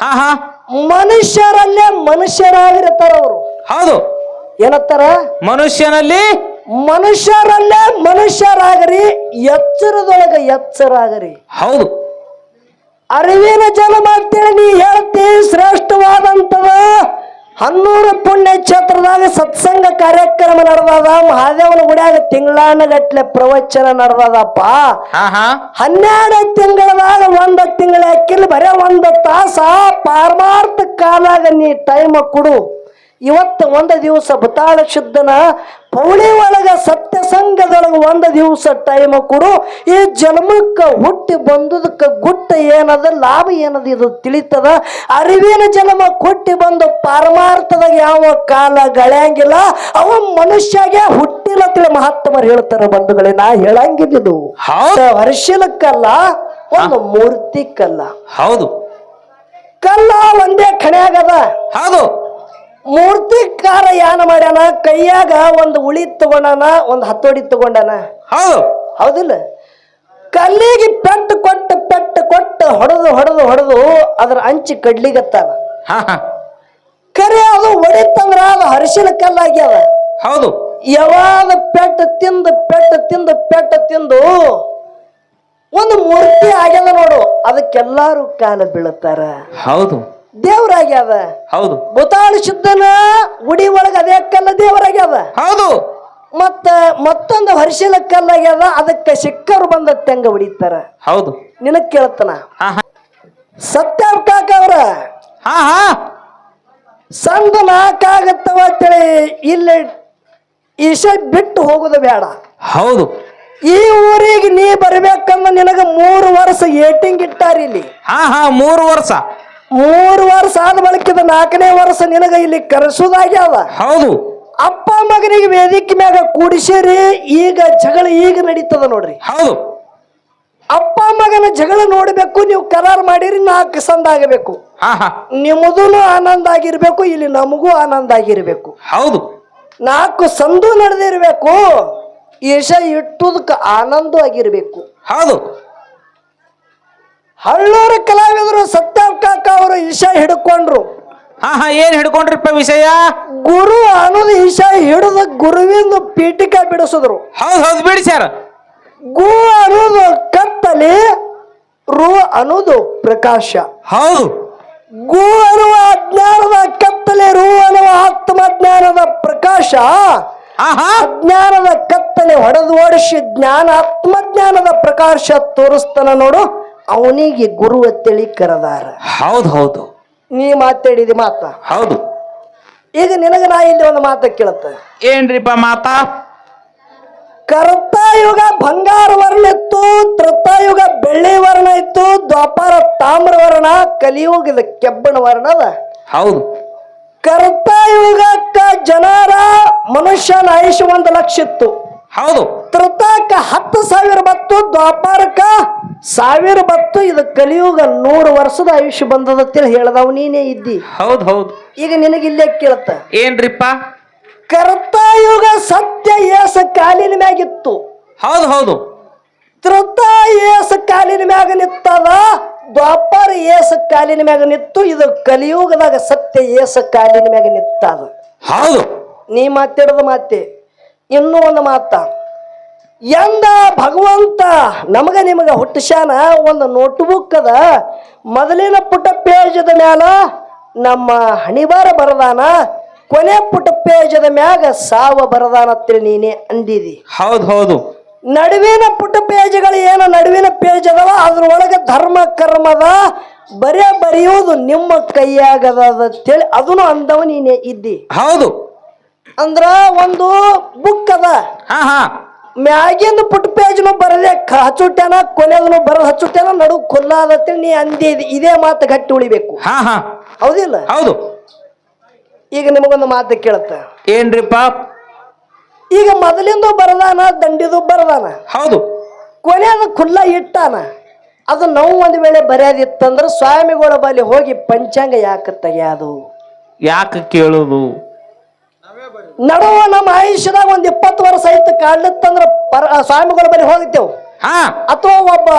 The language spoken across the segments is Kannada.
ಹಾ ಹಾ. ಮನುಷ್ಯರಲ್ಲೇ ಮನುಷ್ಯರಾಗಿರ್ತಾರ ಅವರು. ಹೌದು. ಏನತ್ತಾರ? ಮನುಷ್ಯನಲ್ಲಿ ಮನುಷ್ಯರಲ್ಲೇ ಮನುಷ್ಯರಾಗರಿ ಎಚ್ಚರದೊಳಗ ಎಚ್ಚರಾಗರಿ. ಹೌದು. ಅರಿವಿನ ಜನ್ಮ ಅಂತೇಳಿ ನೀ ಹೇಳ್ತಿ ಶ್ರೇಷ್ಠವಾದಂತದ ಹನ್ನೂರು ಪುಣ್ಯ ಕ್ಷೇತ್ರದಾಗ ಸತ್ಸಂಗ ಕಾರ್ಯಕ್ರಮ ನಡೆದದ ಮಹಾದೇವನ ಗುಡಿಯಾಗ ತಿಂಗಳಾನಗಟ್ಲೆ ಪ್ರವಚನ ನಡೆದದಪ್ಪ. ಹಾ ಹಾ. ಹನ್ನೆರಡು ತಿಂಗಳದಾಗ ಒಂದ ತಿಂಗಳ ಹಾಕಿಲ್ ಬರೇ ಒಂದ ತಾಸ ಪಾರಮಾರ್ಥ ಕಾಲಾಗ ನೀ ಟೈಮ್ ಕೊಡು. ಇವತ್ತು ಒಂದ ದಿವಸ ಬತಾಳ ಶುದ್ಧನ ಪೌಳಿ ಒಳಗ ಸತ್ಯ ಸಂಘದೊಳಗ ಒಂದ ದಿವಸ ಟೈಮ್ ಕೊಡು. ಈ ಜನ್ಮಕ್ಕೆ ಹುಟ್ಟಿ ಬಂದುದಕ್ಕ ಗುಟ್ಟ ಏನದ ಲಾಭ ಏನದ ಇದು ತಿಳಿತದ. ಅರಿವಿನ ಜನ್ಮ ಕೊಟ್ಟಿ ಬಂದು ಪಾರಮಾರ್ಥದಾಗ ಯಾವ ಕಾಲ ಗಳ್ಯಾಂಗಿಲ್ಲ ಅವ ಮನುಷ್ಯಗೆ ಹುಟ್ಟಿಲ್ಲ ತಿಳಿ ಮಹಾತ್ಮರು ಹೇಳ್ತಾರ ಬಂಧುಗಳೇ ನಾ ಹೇಳಂಗಿದ್ದು ವರ್ಷಲಕ್ಕಲ್ಲ ಒಂದು ಮೂರ್ತಿಕ್ಕಲ್ಲ. ಹೌದು. ಕಲ್ಲ ಒಂದೇ ಕಣೆಯಾಗದ ಹೌದು ಮೂರ್ತಿಕಾರ ಯಾನ ಮಾಡ್ಯಾನ ಕೈಯಾಗ ಒಂದು ಉಳಿ ತಗೊಂಡನ ಒಂದು ಹತ್ತೋಡಿ ತಗೊಂಡನ. ಹೌದು ಹೌದಿಲ್ಲ? ಕಲ್ಲಿಗೆ ಪೆಟ್ಟು ಕೊಟ್ಟು ಪೆಟ್ಟು ಕೊಟ್ಟು ಹೊಡೆದು ಹೊಡೆದು ಹೊಡೆದು ಅದ್ರ ಅಂಚಿ ಕಡ್ಲಿಗತ್ತಾನ. ಹಾ ಹಾ. ಕರೆ ಅದು ಹೊಡಿತಂದ್ರ ಅದು ಹರಿಶಿನ ಕಲ್ಲಾಗ್ಯದ ಹೌದು. ಯಾವಾಗ ಪೆಟ್ಟು ತಿಂದು ಪೆಟ್ಟು ತಿಂದು ಪೆಟ್ಟು ತಿಂದು ಒಂದು ಮೂರ್ತಿ ಆಗಲ್ಲ ನೋಡು ಅದಕ್ಕೆಲ್ಲಾರು ಕಾಲ ಬೀಳುತ್ತಾರ. ಹೌದು. ದೇವರಾಗ್ಯಾವ. ಹೌದು. ಭೂತಾಳು ಶುದ್ಧನ ಉಡಿ ಒಳಗ ಅದೇ ಕಲ್ಲ ದೇವರಾಗ್ಯಾವ. ಹೌದು. ಮತ್ತ ಮತ್ತೊಂದು ಹರಿಶಿಲ ಕಲ್ಲಾಗ್ಯಾವ ಅದಕ್ಕೆ ಸಿಕ್ಕರು ಬಂದ ತೆಂಗ ಹೊಡಿತಾರ. ಹೌದು. ನಿನಗ್ ಕೇಳ್ತಾನ. ಸತ್ಯ ಕಾಕ ಅವ್ರ. ಹಾ ಹಾ. ಸಂದು ನಾಕಾಗತ್ತವ ಅಂತೇಳಿ ಇಲ್ಲಿ ಈಶ ಬಿಟ್ಟು ಹೋಗುದು ಬೇಡ. ಹೌದು. ಈ ಊರಿಗೆ ನೀ ಬರ್ಬೇಕಂದ್ರ ನಿನಗ ಮೂರು ವರ್ಷ ಏಟಿಂಗ್ ಇಟ್ಟಾರ ಇಲ್ಲಿ. ಹಾ ಹಾ ಮೂರು ವರ್ಷ. ಮೂರು ವರ್ಷ ಆದ ಬಳಿಕದ ನಾಲ್ಕನೇ ವರ್ಷ ನಿನಗ ಇಲ್ಲಿ ಕರೆಸುದಾಗ್ಯಾವ. ಹೌದು. ಅಪ್ಪ ಮಗನಿಗೆ ವೇದಿಕೆ ಮ್ಯಾಗ ಕೂಡಿಸಿರಿ ಈಗ ಜಗಳ ಈಗ ನಡೀತದ ನೋಡ್ರಿ. ಹೌದು. ಅಪ್ಪ ಮಗನ ಜಗಳ ನೋಡಬೇಕು ನೀವು ಕರಾರ್ ಮಾಡಿರಿ ನಾಲ್ಕು ಸಂದ ಆಗಬೇಕು. ಹಾ ಹಾ. ನಿಮ್ಮದೂ ಆನಂದ ಆಗಿರ್ಬೇಕು ಇಲ್ಲಿ ನಮಗೂ ಆನಂದ ಆಗಿರ್ಬೇಕು. ಹೌದು. ನಾಲ್ಕು ಸಂದು ನಡೆದಿರ್ಬೇಕು. ಈಶ ಇಟ್ಟುದಕ್ಕೆ ಆನಂದ ಆಗಿರ್ಬೇಕು ಹೌದು. ಹಳ್ಳೂರ ಕಲಾವಿದರು ಸತ್ಯ ಕಾಕ ಅವರು ಈಶ ಹಿಡ್ಕೊಂಡ್ರು. ಹಾ ಹಾ ಏನ್ ಹಿಡ್ಕೊಂಡ್ರಿಪ್ಪ ವಿಷಯ? ಗುರು ಅನ್ನೋದು ಈಶ ಹಿಡಿದ ಗುರುವಿಂದ ಪೀಠಿಕ ಬಿಡಿಸಿದ್ರು. ಹೌದು ಹೌದು ಬಿಡಿ ಸರ್ ಗು ಅನ್ನೋದು ಕತ್ತಲಿ ರು ಅನ್ನೋದು ಪ್ರಕಾಶ. ಹೌದು. ಗು ಅನ್ನುವ ಅಜ್ಞಾನದ ಕತ್ತಲೆ ರು ಅನ್ನುವ ಹಾ ಅಜ್ಞಾನದ ಕತ್ತಲೆ ಹೊಡೆದು ಓಡಿಸಿ ಜ್ಞಾನ ಆತ್ಮಜ್ಞಾನದ ಪ್ರಕಾಶ ತೋರಿಸ್ತಾನ ನೋಡು ಅವನಿಗೆ ಗುರು ಅಂತೇಳಿ ಕರೆದಾರ. ಹೌದು ಹೌದು. ನೀ ಮಾತಾಡಿದಿ ಮಾತ? ಹೌದು. ಈಗ ನಿನಗ ನಾ ಇಲ್ಲಿ ಒಂದು ಮಾತ ಕೇಳತ್ತ. ಏನ್ರಿಪ್ಪ ಮಾತಾ? ಕರ್ತಾಯುಗ ಬಂಗಾರ ವರ್ಣ ಇತ್ತು ತ್ರತಾಯುಗ ಬೆಳ್ಳಿ ವರ್ಣ ಇತ್ತು ದ್ವಾಪಾರ ತಾಮ್ರ ವರ್ಣ ಕಲಿಯುಗದ ಕೆಬ್ಬಣ ವರ್ಣ ಅದ ಹೌದು. ಕರ್ತಾಯುಗಕ್ಕ ಜನರ ಮನುಷ್ಯನ ಆಯುಷ್ಯ ಒಂದು ಲಕ್ಷ ಇತ್ತು. ಹೌದು. ತೃತಾಕ ಹತ್ತು ಸಾವಿರ ಬತ್ತು ದ್ವಾಪಾರಕ ಸಾವಿರ ಬತ್ತು ಇದು ಕಲಿಯುಗ ನೂರು ವರ್ಷದ ಆಯುಷ್ಯ ಬಂದದತ್ತೇಳಿ ಹೇಳ್ದವ್ ನೀನೇ ಇದ್ದಿ. ಹೌದು ಹೌದು. ಈಗ ನಿನಗೆ ಇಲ್ಲೇ ಕೇಳತ್ತ. ಏನ್ರಿಪ್ಪ? ಕರ್ತಾಯುಗ ಸತ್ಯ ಏಸ ಕಾಲಿನ ಮ್ಯಾಗಿತ್ತು ಹೌದು ಹೌದು. ತೃತ ಏಸ ಕಾಲಿನ ಮ್ಯಾಗ ನಿತ್ತದ ದ್ವಾಪಾರ ಏಸ ಕಾಲಿನ ಮ್ಯಾಗ ನಿತ್ತು ಇದು ಕಲಿಯುಗದಾಗ ಸತ್ಯ ಏಸ ಕಾಲಿನ ಮ್ಯಾಗ ನಿತ್ತದ. ಹೌದು. ನೀ ಮಾತಾಡೋದು ಮಾತೆ ಇನ್ನೂ ಒಂದು ಮಾತ. ಎಂದ ಭಗವಂತ ನಮಗ ನಿಮಗ ಹುಟ್ಟಿಸ್ಯಾನ? ಒಂದು ನೋಟ್ಬುಕ್ ಅದ. ಮೊದಲಿನ ಪುಟ ಪೇಜದ ಮ್ಯಾಲ ನಮ್ಮ ಹಣಿಬಾರ ಬರದಾನ ಕೊನೆ ಪುಟ ಪೇಜದ ಮ್ಯಾಗ ಸಾವ ಬರದಾನ ಅಂತೇಳಿ ನೀನೇ ಅಂದಿದಿ. ಹೌದು ಹೌದು. ನಡುವಿನ ಪುಟ ಪೇಜ್ಗಳು ಏನು ನಡುವಿನ ಪೇಜ್ ಅದಾವ? ಅದ್ರೊಳಗೆ ಧರ್ಮ ಕರ್ಮದ ಬರೇ ಬರೆಯೋದು ನಿಮ್ಮ ಕೈಯಾಗದ ಅಂತೇಳಿ ಅದನ್ನು ಅಂದವ ನೀನೇ ಇದ್ದಿ. ಹೌದು. ಅಂದ್ರ ಒಂದು ಬುಕ್ ಅದ. ಹಾ ಹಾ. ಮ್ಯಾಗಿಂದ ಪುಟ್ ಪೇಜ್ನು ಬರದೆ ಹಚ್ಚುಟ್ಯಾನ ಕೊನೆದನು ಬರ ಹಚ್ಚುಟ್ಯಾನ ನಡು ಕೊಲ್ಲಾದತ್ತೆ ನೀ ಅಂದಿ ಇದೇ ಮಾತು ಗಟ್ಟಿ ಉಳಿಬೇಕು. ಹಾ ಹಾ. ಹೌದಿಲ್ಲ? ಹೌದು. ಈಗ ನಿಮಗೊಂದು ಮಾತು ಕೇಳುತ್ತ. ಏನ್ರಿಪ್ಪ? ಈಗ ಮೊದಲಿಂದ ಬರದಾನ ದಂಡಿದು ಬರದಾನ? ಹೌದು. ಕೊನೆಯದು ಖುಲ್ಲ ಇಟ್ಟಾನ? ಅದು ನಾವು ಒಂದು ವೇಳೆ ಬರೆಯೋದಿತ್ತಂದ್ರ ಸ್ವಾಮಿಗಳ ಬಳಿ ಹೋಗಿ ಪಂಚಾಂಗ ಯಾಕೆ ತೆಗೆಯೋದು? ಯಾಕೆ ಕೇಳುದು? ನಡುವ ನಮ್ಮ ಆಯುಷ್ಯದಾಗ ಒಂದ್ ಇಪ್ಪತ್ತು ವರ್ಷ ಆಯ್ತು ಕಾಡ್ಲಿತ್ತಂದ್ರ ಪರ ಸ್ವಾಮಿಗಳ ಬಳಿ ಹೋಗಿತ್ತೇವು ಹಾ. ಅಥವಾ ಒಬ್ಬ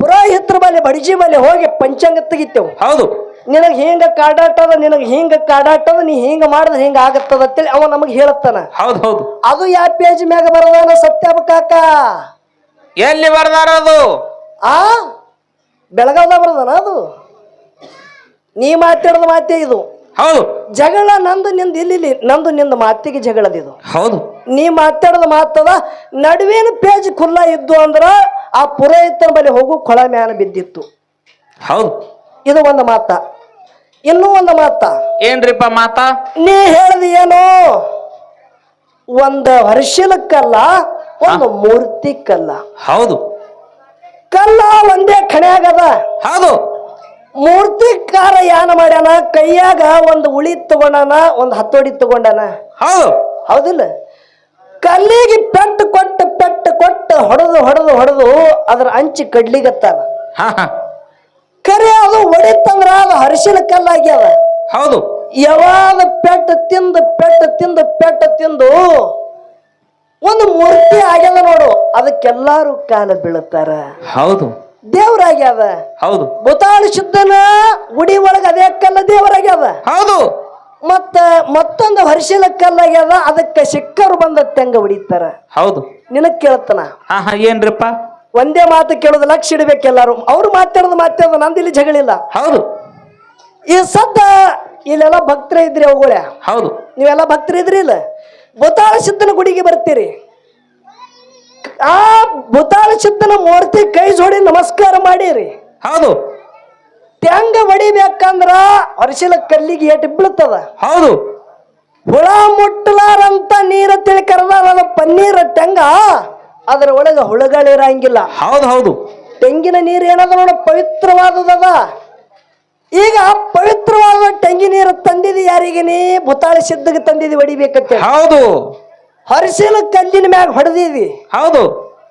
ಪುರೋಹಿತರ ಬಳಿ ಬಡಿಜಿ ಬಳಿ ಹೋಗಿ ಪಂಚಾಂಗ ತೆಗಿತೇವು. ಹೌದು. ನಿನಗೆ ಹಿಂಗ ಕಾಡಾಟದ ನಿನಗೆ ಹಿಂಗ ಕಾಡಾಟದ ನೀ ಹಿಂಗ ಮಾಡಿದ್ರೆ ಹಿಂಗ ಆಗತ್ತದ ಅಂತೇಳಿ ಅವ ನಮಗೆ ಹೇಳತ್ತಾನ. ಹೌದು ಹೌದು. ಅದು ಯಾ ಪೇಜ್ ಮ್ಯಾಗ ಬರದಾನ ಸತ್ಯ ಕಾಕ? ಎಲ್ಲಿ ಬರ್ದಾರ ಅದು? ಆ? ಬೆಳಗಾವ್ದ ಬರದಾನ ಅದು? ನೀ ಮಾತಾಡದ ಮಾತೇ ಇದು. ಹೌದು. ಜಗಳ ನಂದು ನಿಂದ ಇಲ್ಲಿ ನಂದು ನಿಂದ ಮಾತಿಗೆ ಜಗಳದಿದು. ಹೌದು. ನೀ ಮಾತಾಡದ ಮಾತದ ನಡುವಿನ ಪೇಜ್ ಖುಲ್ಲ ಇದ್ದು ಅಂದ್ರ ಆ ಪುರೋಹಿತನ ಬಳಿ ಹೋಗು ಕೊಳ ಮ್ಯಾನ ಬಿದ್ದಿತ್ತು. ಹೌದು. ಇದು ಒಂದು ಮಾತ. ಇನ್ನೂ ಒಂದು ಮಾತ. ಏನ್ರಿಪ್ಪ ಮಾತಾ? ನೀ ಹೇಳ್ದ ಏನು? ಒಂದು ವರ್ಷಲಕ್ಕಲ್ಲ ಕಲ್ಲ ಒಂದು ಮೂರ್ತಿ ಕಲ್ಲ ಹೌದು. ಕಲ್ಲ ಒಂದೇ ಖಣ್ಯಾಗದ ಹೌದು. ಮೂರ್ತಿಕಾರ ಯಾನ ಮಾಡ್ಯಾನ ಕೈಯಾಗ ಒಂದು ಉಳಿ ತಗೊಂಡಾನ ಒಂದು ಹತ್ತೋಡಿ ತಗೊಂಡಾನ? ಹೌದು. ಹೌದಿಲ್ಲ? ಕಲ್ಲಿಗೆ ಪೆಟ್ಟು ಕೊಟ್ಟು ಪೆಟ್ಟು ಕೊಟ್ಟು ಹೊಡೆದು ಹೊಡೆದು ಹೊಡೆದು ಅದ್ರ ಅಂಚಿ ಕಡ್ಲಿಗತ್ತಾನ. ಕರೆ ಅದು ಹೊಡಿತಂದ್ರ ಅದು ಹರಿಶಿನ ಕಲ್ಲಾಗ್ಯದ. ಹೌದು. ಯಾವಾಗ ಪೆಟ್ಟು ತಿಂದು ಪೆಟ್ಟು ತಿಂದು ಪೆಟ್ಟು ತಿಂದು ಒಂದು ಮೂರ್ತಿ ಆಗ್ಯದ ನೋಡು ಅದಕ್ಕೆಲ್ಲಾರು ಕಾಲ ಬೀಳುತ್ತಾರ. ಹೌದು. ದೇವ್ರಾಗ್ಯದ ಹೌದು. ಭೂತಾಳ ಶುದ್ಧನ ಗುಡಿ ಒಳಗ ಅದೇ ಕಲ್ಲ ದೇವರಾಗ್ಯಾವ. ಹೌದು. ಮತ್ತ ಮತ್ತೊಂದು ಹರಿಶಿಲ ಕಲ್ಲಾಗ್ಯಾವ ಅದಕ್ಕೆ ಸಿಕ್ಕರು ಬಂದ ತೆಂಗ ಹೊಡಿತಾರ. ಹೌದು. ನಿನಗ್ ಕೇಳ್ತಾನ. ಹಾ ಹಾ ಏನ್ರಿಪ್ಪ? ಒಂದೇ ಮಾತು ಕೇಳೋದು ಲಕ್ಷ ಇಡ್ಬೇಕು ಎಲ್ಲಾರು. ಅವ್ರು ಮಾತಾಡೋದು ಮಾತಾಡೋದು ನಂದು ಇಲ್ಲಿ ಜಗಳಿಲ್ಲ ಹೌದು. ಈ ಸದ್ದ ಇಲ್ಲೆಲ್ಲ ಭಕ್ತರ ಇದ್ರಿ ಅವುಗಳೇ? ಹೌದು. ನೀವೆಲ್ಲ ಭಕ್ತರ ಇದ್ರಿ ಇಲ್ಲ? ಭೂತಾಳ ಸಿದ್ಧನ ಗುಡಿಗೆ ಬರ್ತೀರಿ. ಆ ಭೂತಾಳ ಸಿದ್ದನ ಮೂರ್ತಿ ಕೈ ಜೋಡಿ ನಮಸ್ಕಾರ ಮಾಡಿರಿ. ಹೌದು. ತೆಂಗ ಹೊಡಿಬೇಕಂದ್ರ ಅರಿಶಿಲ ಕಲ್ಲಿಗೆ ಏಟು ಬೀಳ್ತದ. ಹೌದು. ಹುಳ ಮುಟ್ಟಲಾರಂತ ನೀರ ತಿಳಿ ಕರೆದಾರ ಪನ್ನೀರ ತೆಂಗ ಅದರ ಒಳಗ ಹುಳಗಳಿರಂಗಿಲ್ಲ ಹೌದು ಹೌದು. ತೆಂಗಿನ ನೀರು ಏನದ ನೋಡ ಪವಿತ್ರವಾದದ ಈಗ ಪವಿತ್ರವಾದ ತೆಂಗಿನ ನೀರು ತಂದಿದಿ ಯಾರಿಗೆ ನೀ? ಭೂತಾಳ ಸಿದ್ಧಗೆ ತಂದಿದಿ ಹೊಡಿಬೇಕಂತ ಹೌದು. ಹರಿಸಿನ ಕಲ್ಲಿನ ಮ್ಯಾಗ ಹೊಡೆದಿದಿ. ಹೌದು.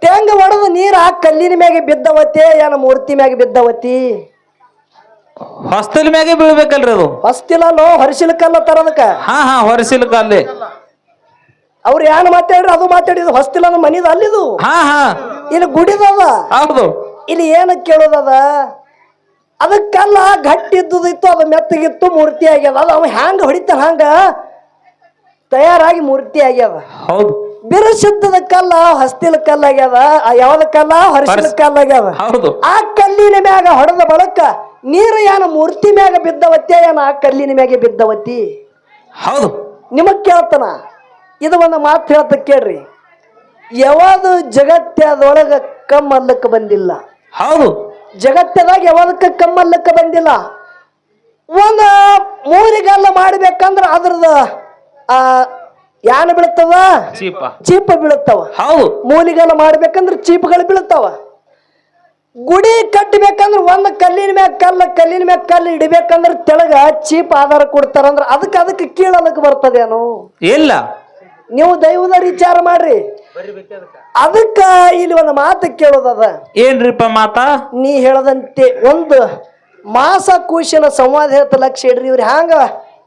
ತೆಂಗ ಹೊಡೆದು ನೀರು ಆ ಕಲ್ಲಿನ ಮ್ಯಾಗೆ ಬಿದ್ದವತಿ ಏನ ಮೂರ್ತಿ ಮ್ಯಾಗ ಬಿದ್ದವತಿ ಹೊಸ್ತಲ್ ಮ್ಯಾಗೆ ಬೀಳ್ಬೇಕಲ್ರಿ ಅದು. ಹೊಸ್ತಿಲ್ಲೋ ಹರಿಸಿನ ಕಲ್ಲ ತರದಕ್ಕ ಹಾ ಹಾ ಹೊರಸಿಲ್ಕ ಅಲ್ಲಿ ಅವ್ರು ಏನ್ ಮಾತಾಡ್ರಿ ಅದು ಮಾತಾಡಿದ್ರು ಹೊಸ್ತಿಲ್ ಮನಿದ ಅಲ್ಲಿದು? ಹಾ ಹಾ. ಇಲ್ಲಿ ಗುಡಿದದ? ಹೌದು. ಇಲ್ಲಿ ಏನು ಕೇಳೋದದ? ಅದಕ್ಕೆಲ್ಲ ಗಟ್ಟಿದ್ದುದಿತ್ತು ಅದು ಮೆತ್ತಗಿತ್ತು ಮೂರ್ತಿ ಆಗ್ಯದ ಅದು ಅವ ಹ್ಯಾಂಗ ಹೊಡಿತಾನ ಹಂಗ? ತಯಾರಾಗಿ ಮೂರ್ತಿ ಆಗ್ಯಾವ. ಹೌದು. ಬಿರುಸಿದ್ದದ ಕಲ್ಲ ಹಸ್ತಿಲ ಕಲ್ಲ ಆಗ್ಯದ ಆ ಯಾವ್ದ ಕಲ್ಲ? ಹರಿಸಿದ ಕಲ್ಲಾಗ್ಯಾವ ಹೌದು. ಆ ಕಲ್ಲಿನ ಮ್ಯಾಗ ಹೊಡೆದ ಬಳಕ ನೀರು ಏನ ಮೂರ್ತಿ ಮ್ಯಾಗ ಬಿದ್ದವತ್ತಿ ಏನ ಆ ಕಲ್ಲಿನ ಮ್ಯಾಗ ಬಿದ್ದವತ್ತಿ? ಹೌದು. ನಿಮಗ್ ಕೇಳ್ತಾನ? ಇದು ಒಂದು ಮಾತು ಹೇಳ್ತ ಕೇಳ್ರಿ. ಯಾವುದು ಜಗತ್ತದೊಳಗ ಕಮ್ಮಲ್ಲಕ್ಕ ಬಂದಿಲ್ಲ. ಹೌದು. ಜಗತ್ತದಾಗ ಯಾವ್ದಕ್ಕ ಕಮ್ಮಲ್ಲಕ್ಕ ಬಂದಿಲ್ಲ. ಒಂದ ಮೂರಿಗಲ್ಲ ಮಾಡ್ಬೇಕಂದ್ರ ಅದ್ರದ ಆ ಯಾನ ಬೀಳುತ್ತವ ಚೀಪ. ಚೀಪ ಬೀಳುತ್ತವ ಹೌದು. ಚೀಪ್ಗಳು ಮಾಡ್ಬೇಕಂದ್ರ ಚೀಪಗಳು ಬೀಳ್ತಾವ. ಗುಡಿ ಕಟ್ಟಬೇಕಂದ್ರ ಒಂದ್ ಕಲ್ಲಿನ ಮ್ಯಾಗ ಕಲ್ಲ ಕಲ್ಲಿನ ಮ್ಯಾಗ ಕಲ್ಲು ಇಡಬೇಕಂದ್ರ ತೆಳಗ ಚೀಪ್ ಆಧಾರ ಕೊಡ್ತಾರಂದ್ರ ಅದಕ್ಕೆ ಅದಕ್ಕೆ ಕೀಳಲಕ್ ಬರ್ತದೇನು? ಇಲ್ಲ. ನೀವು ದೈವದ ವಿಚಾರ ಮಾಡ್ರಿ. ಅದಕ್ಕ ಇಲ್ಲಿ ಒಂದು ಮಾತು ಕೇಳೋದದ. ಏನ್ರಿಪ್ಪ ಮಾತಾ? ನೀ ಹೇಳದಂತೆ ಒಂದು ಮಾಸ ಕೂಶಿನ ಸಂವಾದ ಹೇಳ್ತ ಲಕ್ಷ ಇಡ್ರಿ ಇವ್ರಿ ಹ್ಯಾಂಗ?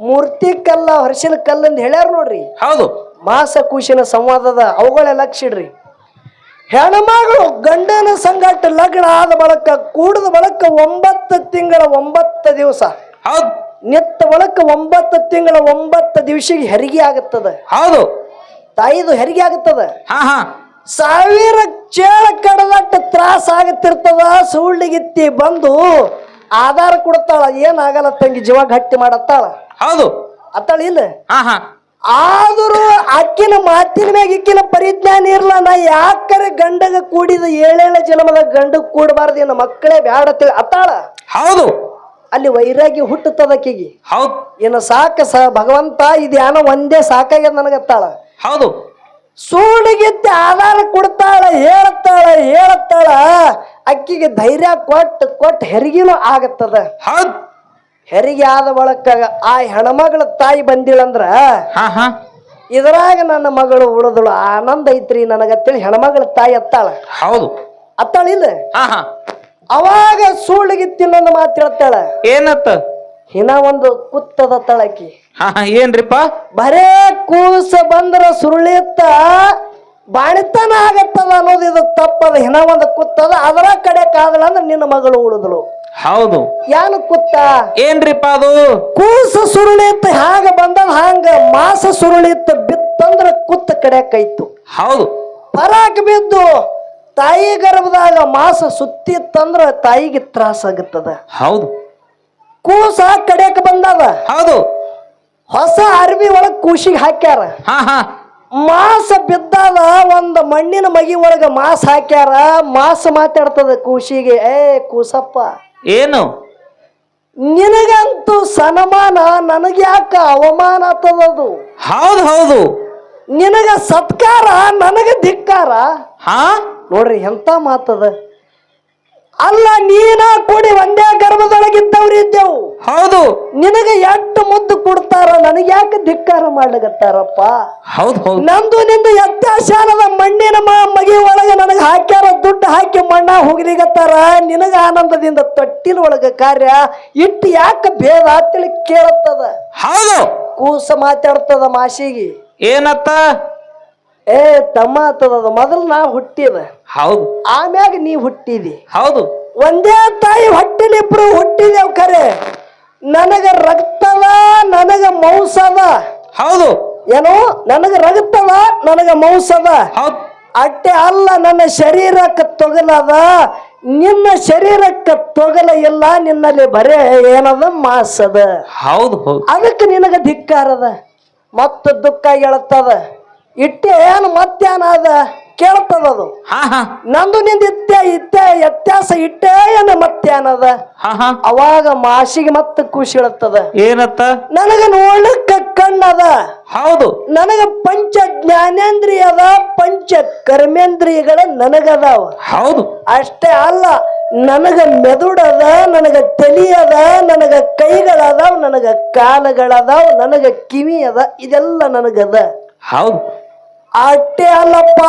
ಮೂರ್ತಿ ಕಲ್ಲ ಹರ್ಷಿನ ಕಲ್ಲ ಅಂತ ಹೇಳ್ಯಾರ ನೋಡ್ರಿ. ಹೌದು. ಮಾಸ ಕುಶಿನ ಸಂವಾದದ ಅವುಗಳೇ ಲಕ್ಷಿಡ್ರಿ. ಹೆಣ್ಮಗಳು ಗಂಡನ ಸಂಗಟ ಲಗ್ನ ಆದ ಬಳಕ ಕೂಡದ ಬಳಕ ಒಂಬತ್ತು ತಿಂಗಳ ಒಂಬತ್ತು ದಿವಸ. ಹೌದು. ನಿತ್ತ ಬಳಕ ಒಂಬತ್ತು ತಿಂಗಳ ಒಂಬತ್ತು ದಿವಸಿಗೆ ಹೆರಿಗೆ ಆಗುತ್ತದ. ಹೌದು. ತಾಯಿದು ಹೆರಿಗೆ ಆಗುತ್ತದ. ಹಾ ಹಾ. ಸಾವಿರ ಚೇಳ ಕಡದಟ್ಟ ತ್ರಾಸ ಆಗುತ್ತಿರ್ತದ ಸುಳ್ಳಿಗಿತ್ತಿ ಬಂದು ಆಧಾರ ಕೊಡ್ತಾಳ ಏನಾಗಲ್ಲ ತಂಗಿ ಜೀವ ಗಟ್ಟಿ ಮಾಡತ್ತಾಳ. ಹೌದು. ಅತ್ತಾಳ ಇಲ್ಲ. ಹಾ ಹಾ. ಆದರೂ ಅಕ್ಕಿನ ಮಾತಿನ ಮ್ಯಾಗ ಇಕ್ಕಿನ ಪರಿಜ್ಞಾನ ಇರ್ಲ ನಾ ಯಾಕರೆ ಗಂಡಗ ಕೂಡಿದ ಏಳೇಳ ಜನ್ಮದ ಗಂಡ ಕೂಡಬಾರ್ದು ಇನ್ನು ಮಕ್ಕಳೇ ಬ್ಯಾಡ ತಿಳಿ ಅತ್ತಾಳ. ಹೌದು. ಅಲ್ಲಿ ವೈರಾಗಿ ಹುಟ್ಟುತ್ತದ ಆಕಿಗೆ ಹೌದು. ಇನ್ನು ಸಾಕ ಸ ಭಗವಂತ ಇದ್ಯಾನೋ ಒಂದೇ ಸಾಕಾಗ್ಯದ ನನಗತ್ತಾಳ ಹೌದು. ಸೂಳಿಗಿದ್ದ ಆಧಾರ ಕೊಡ್ತಾಳ ಹೇಳ್ತಾಳ ಹೇಳ್ತಾಳ ಅಕ್ಕಿಗೆ ಧೈರ್ಯ ಕೊಟ್ಟು ಕೊಟ್ಟು ಹೆರಿಗೆನೂ ಆಗತ್ತದ. ಹೌದು. ಹೆರಿಗೆ ಆದ ಬಳಕ ಆ ಹೆಣಮಗಳ ತಾಯಿ ಬಂದಿಳಂದ್ರ ಹಾ ಹಾ. ಇದ್ರಾಗ ನನ್ನ ಮಗಳು ಉಳಿದಳು. ಆನಂದ ಐತ್ರಿ ನನಗತ್ತೇಳಿ ಹೆಣಮಗಳ ತಾಯಿ ಅತ್ತಾಳ. ಹೌದು. ಅತ್ತಾಳ ಇಲ್ಲ? ಹಾ ಹಾ. ಅವಾಗ ಸೂಳಿಗಿತ್ತಿನೊಂದು ಮಾತು ಹೇಳ್ತಾಳ. ಏನತ್ತ? ಹಿನ ಒಂದು ಕುತ್ತದ ತಳಕಿ. ಹಾ ಹಾ. ಏನ್ರಿಪ್ಪ? ಬರೇ ಕೂಸ ಬಂದ್ರ ಸುರುಳಿತ್ತ ಬಾಣಿತನ ಆಗತ್ತದ ಅನ್ನೋದು ಇದು ತಪ್ಪದ. ಹಿನ ಒಂದು ಕುತ್ತದ ಅದರ ಕಡೆ ಕಾದಳ ಅಂದ್ರೆ ನಿನ್ನ ಮಗಳು ಉಳಿದಳು. ಹೌದು. ಯಾನ ಕುತ್ತ? ಏನ್ರಿಪ್ಪ ಅದು? ಕೂಸ ಸುರುಳಿತ್ತ ಹಾಗ ಬಂದದ ಹಾಂಗ ಮಾಸ ಸುರುಳಿತ್ತ ಬಿತ್ತಂದ್ರ ಕುತ್ತ ಕಡೆಕೈತು ಹೌದು. ಪರಾಕ್ ಬಿದ್ದು ತಾಯಿ ಗರ್ಭದಾಗ ಮಾಸ ಸುತ್ತಿತ್ತಂದ್ರ ತಾಯಿಗೆ ತ್ರಾಸ ಆಗುತ್ತದ. ಹೌದು. ಕೂಸ ಕಡೆಕ ಬಂದದ. ಹೌದು. ಹೊಸ ಅರ್ಬಿ ಒಳಗ್ ಕೂಸಿಗೆ ಹಾಕ್ಯಾರ. ಹಾ ಹಾ. ಮಾಸ ಬಿದ್ದಾಗ ಒಂದ್ ಮಣ್ಣಿನ ಮಗಿ ಒಳಗ ಮಾಸ ಹಾಕ್ಯಾರ ಮಾಸ ಮಾತಾಡ್ತದ ಕೂಸಿಗೆ ಏ ಕೂಸಪ್ಪ ಏನು? ನಿನಗಂತೂ ಸನ್ಮಾನ ನನಗ್ಯಾಕ ಅವಮಾನ ಆತದದು ಹೌದು ಹೌದು. ನಿನಗ ಸತ್ಕಾರ ನನಗ ಧಿಕ್ಕಾರ? ಹಾ? ನೋಡ್ರಿ ಎಂತ ಮಾತದ? ಅಲ್ಲ ನೀನ ಕೂಡಿ ಒಂದೇ ಗರ್ಭದೊಳಗಿದ್ದವ್ರು ಇದ್ದೆವು. ಹೌದು. ನಿನಗೆ ಎಷ್ಟು ಮುದ್ದು ಕೊಡ್ತಾರ ನನಗೆ ಯಾಕೆ ಧಿಕ್ಕಾರ ಮಾಡ್ಲಿಕತ್ತಾರಪ್ಪ? ಹೌದು ಹೌದು. ನಂದು ನಿಂದು ಎತ್ತಾಶಾನದ ಮಣ್ಣಿನ ಮಗಿ ಒಳಗೆ ನನಗೆ ಹಾಕ್ಯಾರ ದುಡ್ಡು ಹಾಕಿ ಮಣ್ಣ ಹೋಗ್ಲಿಗತ್ತಾರ ನಿನಗ ಆನಂದದಿಂದ ತೊಟ್ಟಿನ ಒಳಗೆ ಕಾರ್ಯ ಇಟ್ಟು ಯಾಕೆ ಭೇದ ಅಂತೇಳಿ ಕೇಳತ್ತದ? ಹೌದು. ಕೂಸ ಮಾತಾಡ್ತದ ಮಾಸಿಗೆ. ಏನತ್ತ? ಏ ತಮ್ಮ ಆತದ ಮೊದಲು ನಾ ಹುಟ್ಟಿದ. ಹೌದು. ಆಮ್ಯಾಗ ನೀ ಹುಟ್ಟಿದಿ. ಹೌದು. ಒಂದೇ ತಾಯಿ ಹೊಟ್ಟಿನಿಬ್ರು ಹುಟ್ಟಿದೆವು ಖರೆ. ನನಗ ರಕ್ತದ ನನಗ ಮೌಸದ. ಹೌದು. ಏನು ನನಗ ರಕ್ತದ ನನಗ ಮೌಸದ. ಹೌದು. ಅಟ್ಟೆ ಅಲ್ಲ ನನ್ನ ಶರೀರಕ್ಕೆ ತೊಗಲದ. ನಿನ್ನ ಶರೀರಕ್ಕೆ ತೊಗಲ ಇಲ್ಲ ನಿನ್ನಲ್ಲಿ ಬರೇ ಏನದ? ಮಾಸದ. ಹೌದು ಹೌದು. ಅದಕ್ಕೆ ನಿನಗ ಧಿಕ್ಕಾರದ. ಮತ್ತು ದುಃಖ ಹೇಳುತ್ತದ ಇಟ್ಟೆ ಏನು ಮತ್ತೇನದ ಕೇಳ್ತದದು ಹಾ ಹಾ. ನಂದು ನಿಂದ ಇತ್ತೆ ಇತ್ತೆ ವ್ಯತ್ಯಾಸ ಇಟ್ಟೇ ಏನು ಮತ್ತೇನದ ಹಾ ಹಾ. ಅವಾಗ ಮಾಸಿಗೆ ಮತ್ತೆ ಖುಷಿ ಹೇಳುತ್ತದ ಏನತ್ತ? ನನಗ ನೋಡಕ್ಕ ಕಣ್ಣದ ಹೌದು. ನನಗ ಪಂಚ ಜ್ಞಾನೇಂದ್ರಿಯದ ಪಂಚ ಕರ್ಮೇಂದ್ರಿಯಗಳ ನನಗದಾವ ಹೌದು. ಅಷ್ಟೇ ಅಲ್ಲ ನನಗ ಮೆದುಡದ ನನಗ ತಲಿಯದ ನನಗ ಕೈಗಳದಾವ್ ನನಗ ಕಾಲಗಳದಾವ್ ನನಗ ಕಿವಿ ಅದ ಇದೆಲ್ಲ ನನಗದ. ಹೌದು. ಅಷ್ಟೇ ಅಲ್ಲಪ್ಪ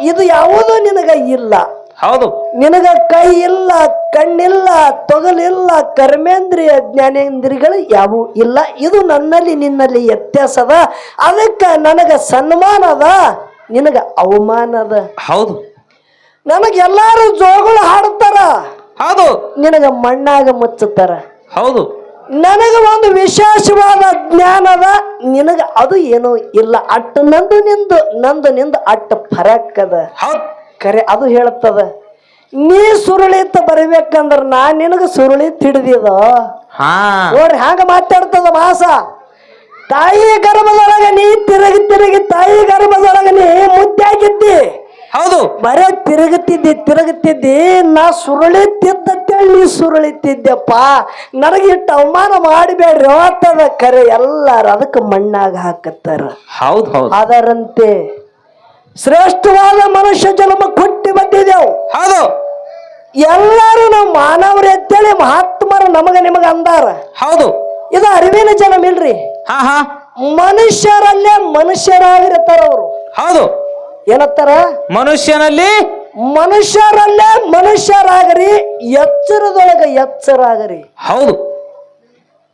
ಇದು ಯಾವುದು ನಿನಗ ಇಲ್ಲ. ಹೌದು. ನಿನಗ ಕೈ ಇಲ್ಲ ಕಣ್ಣಿಲ್ಲ ತೊಗಲಿಲ್ಲ ಕರ್ಮೇಂದ್ರಿಯ ಜ್ಞಾನೇಂದ್ರಿಗಳು ಯಾವು ಇಲ್ಲ. ಇದು ನನ್ನಲ್ಲಿ ನಿನ್ನಲ್ಲಿ ವ್ಯತ್ಯಾಸದ ಅದಕ್ಕೆ ನನಗ ಸನ್ಮಾನದ ನಿನಗ ಅದ. ಹೌದು. ನನಗೆಲ್ಲಾರು ಜೋಗಳು ಹಾಡುತ್ತಾರ ಹೌದು. ನಿನಗ ಮಣ್ಣಾಗ ಮುಚ್ಚುತ್ತಾರ. ಹೌದು. ನನಗ ಒಂದು ವಿಶೇಷವಾದ ಜ್ಞಾನದ ನಿನಗೆ ಅದು ಏನೂ ಇಲ್ಲ. ಅಟ್ಟ ನಂದು ನಿಂದು ನಂದು ನಿಂದು ಅಟ್ಟ ಫರಕ್ಕದ ಕರೆ ಅದು ಹೇಳುತ್ತದ ನೀ ಸುರುಳಿತ ಬರಬೇಕಂದ್ರ ನಾ ನಿನಗ ಸುರುಳಿ ತಿಡಿದಿದ? ನೋಡ್ರಿ ಹ್ಯಾಂಗ ಮಾತಾಡ್ತದ ಮಾಸ ತಾಯಿ ಗರ್ಭದೊಳಗ ನೀ ತಿರುಗಿ ತಿರುಗಿ ತಾಯಿ ಗರ್ಭದೊಳಗ ನೀ ಮುದ್ದಾಗಿದ್ದಿ. ಹೌದು. ಬರೇ ತಿರುಗುತ್ತಿದ್ದಿ ತಿರುಗುತ್ತಿದ್ದಿ ನಾ ಸುರುಳಿತಿದ್ದಂತೇಳಿ ನೀ ಸುರುಳಿತಿದ್ದಪ್ಪ. ನನಗೆ ಇಟ್ಟು ಅವಮಾನ ಮಾಡಿಬೇಡ್ರಿ ಅವತ್ತದ ಕರೆ ಎಲ್ಲಾರು ಅದಕ್ಕೆ ಮಣ್ಣಾಗ ಹಾಕತ್ತಾರ. ಹೌದು ಹೌದು. ಅದರಂತೆ ಶ್ರೇಷ್ಠವಾದ ಮನುಷ್ಯ ಜನ್ಮ ಕೊಟ್ಟಿ ಬಂದಿದ್ದೆವು ಹೌದು. ಎಲ್ಲರೂ ನಾವು ಮಾನವರು ಎತ್ತೇಳಿ ಮಹಾತ್ಮರು ನಮಗ ನಿಮಗ ಅಂದಾರ. ಹೌದು. ಇದು ಅರಿವಿನ ಜನ ಇಲ್ರಿ. ಹಾ ಹಾ. ಮನುಷ್ಯರಲ್ಲೇ ಮನುಷ್ಯರಾಗಿರ್ತಾರ ಅವರು. ಹೌದು. ಏನತ್ತಾರ ಮನುಷ್ಯನಲ್ಲಿ ಮನುಷ್ಯರಲ್ಲೇ ಮನುಷ್ಯರಾಗರಿ ಎಚ್ಚರದೊಳಗೆ ಎಚ್ಚರಾಗರಿ. ಹೌದು.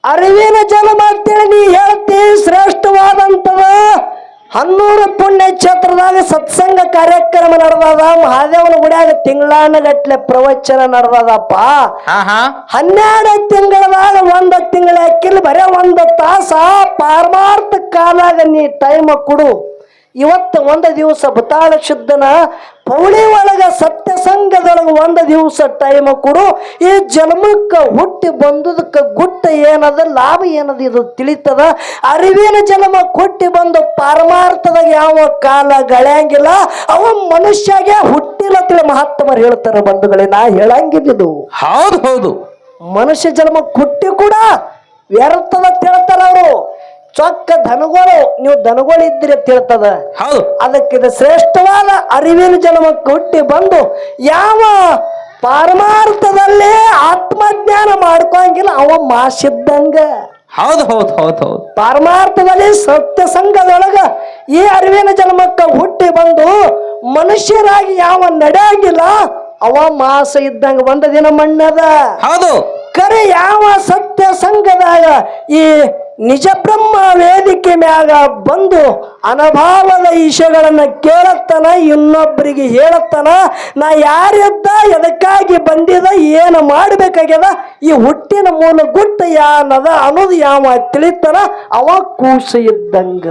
ಅರಿವಿನ ಜನ್ಮ ಅಂತೇಳಿ ನೀ ಹೇಳ್ತಿ ಶ್ರೇಷ್ಠವಾದಂಥದ ಹನ್ನೂರು ಪುಣ್ಯ ಕ್ಷೇತ್ರದಾಗ ಸತ್ಸಂಗ ಕಾರ್ಯಕ್ರಮ ನಡೆದದ ಮಹಾದೇವನ ಗುಡಿಯಾಗ ತಿಂಗಳಾನಗಟ್ಲೆ ಪ್ರವಚನ ನಡೆದದಪ್ಪ. ಹನ್ನೆರಡು ತಿಂಗಳದಾಗ ಒಂದ ತಿಂಗಳ ಹಾಕಿಲ್ ಬರೇ ಒಂದು ತಾಸ ಪಾರಮಾರ್ಥ ಕಾಲಾಗ ನೀ ಟೈಮ್ ಕೊಡು. ಇವತ್ತು ಒಂದು ದಿವಸ ಬತಾಳ ಶುದ್ಧನ ಪೌಳಿ ಒಳಗ ಸತ್ಯ ಸಂಘದೊಳಗ ಒಂದು ದಿವಸ ಟೈಮ್ ಕೊಡು. ಈ ಜನ್ಮಕ್ಕೆ ಹುಟ್ಟಿ ಬಂದುದಕ್ಕೆ ಗುಟ್ಟ ಏನದ ಲಾಭ ಏನದ ಇದು ತಿಳಿತದ. ಅರಿವಿನ ಜನ್ಮ ಕೊಟ್ಟಿ ಬಂದು ಪಾರಮಾರ್ಥದಾಗ ಯಾವ ಕಾಲ ಗಳೆಯಂಗಿಲ್ಲ ಅವ ಮನುಷ್ಯಗೆ ಹುಟ್ಟಿಲ್ಲ ತಿಳಿ ಮಹಾತ್ಮರು ಹೇಳ್ತಾರೆ ಬಂಧುಗಳೇ ನಾ ಹೇಳಂಗಿದ್ದು ಹೌದು ಹೌದು. ಮನುಷ್ಯ ಜನ್ಮ ಕೊಟ್ಟಿ ಕೂಡ ವ್ಯರ್ಥದ ತಿಳ್ತಾರ ಅವರು. ಚೊಕ್ಕ ದನಗಳು ನೀವು ದನಗಳು ಅಂತ ಹೇಳ್ತದ. ಹೌದು. ಅದಕ್ಕೆ ಇದು ಶ್ರೇಷ್ಠವಾದ ಅರಿವಿನ ಜನ್ಮಕ್ಕೆ ಹುಟ್ಟಿ ಬಂದು ಯಾವ ಪಾರಮಾರ್ಥದಲ್ಲಿ ಆತ್ಮಜ್ಞಾನ ಮಾಡ್ಕೊಂಗಿಲ್ಲ ಅವ ಮಾಸಿದ್ದಂಗ. ಹೌದು ಹೌದು ಹೌದು ಹೌದು. ಪರಮಾರ್ಥದಲ್ಲಿ ಸತ್ಯ ಸಂಘದೊಳಗ ಈ ಅರಿವಿನ ಜನ್ಮಕ್ಕ ಹುಟ್ಟಿ ಬಂದು ಮನುಷ್ಯರಾಗಿ ಯಾವ ನಡೆಯಂಗಿಲ್ಲ ಅವ ಮಾಸ ಇದ್ದಂಗ ಒಂದ ದಿನ ಮಣ್ಣದ. ಹೌದು. ಕರೆ ಯಾವ ಸತ್ಯ ಸಂಘದಾಗ ಈ ನಿಜ ಬ್ರಹ್ಮ ವೇದಿಕೆ ಮ್ಯಾಗ ಬಂದು ಅನಭಾವದ ವಿಷಯಗಳನ್ನ ಕೇಳತ್ತನ ಇನ್ನೊಬ್ಬರಿಗೆ ಹೇಳತ್ತನ, ನಾ ಯಾರಿದ್ದ, ಎದಕ್ಕಾಗಿ ಬಂದಿದ, ಏನು ಮಾಡಬೇಕಾಗ್ಯದ, ಈ ಹುಟ್ಟಿನ ಮೂಲ ಗುಟ್ಟ ಯಾನದ ಅನ್ನೋದು ಯಾವ ತಿಳಿತಾನ ಅವ ಕೂಸು ಇದ್ದಂಗ.